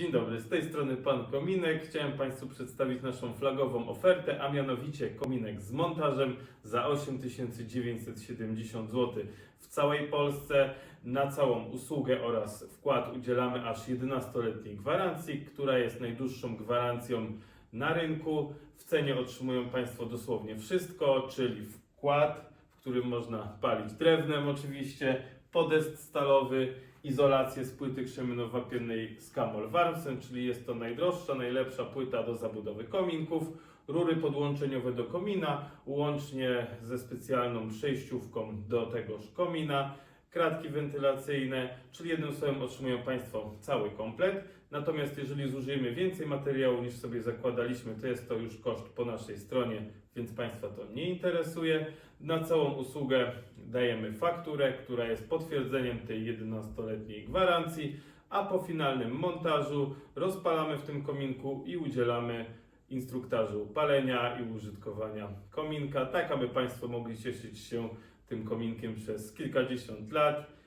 Dzień dobry, z tej strony Pan Kominek. Chciałem Państwu przedstawić naszą flagową ofertę, a mianowicie kominek z montażem za 8970 zł. W całej Polsce na całą usługę oraz wkład udzielamy aż 11-letniej gwarancji, która jest najdłuższą gwarancją na rynku. W cenie otrzymują Państwo dosłownie wszystko, czyli wkład, którym można palić drewnem oczywiście, podest stalowy, izolację z płyty krzemiono-wapiennej z Camol Warmsen, czyli jest to najdroższa, najlepsza płyta do zabudowy kominków, rury podłączeniowe do komina, łącznie ze specjalną przejściówką do tegoż komina, kratki wentylacyjne, czyli jednym słowem otrzymują Państwo cały komplet. Natomiast jeżeli zużyjemy więcej materiału niż sobie zakładaliśmy, to jest to już koszt po naszej stronie, więc Państwa to nie interesuje. Na całą usługę dajemy fakturę, która jest potwierdzeniem tej 11-letniej gwarancji, a po finalnym montażu rozpalamy w tym kominku i udzielamy instruktażu palenia i użytkowania kominka, tak aby Państwo mogli cieszyć się tym kominkiem przez kilkadziesiąt lat.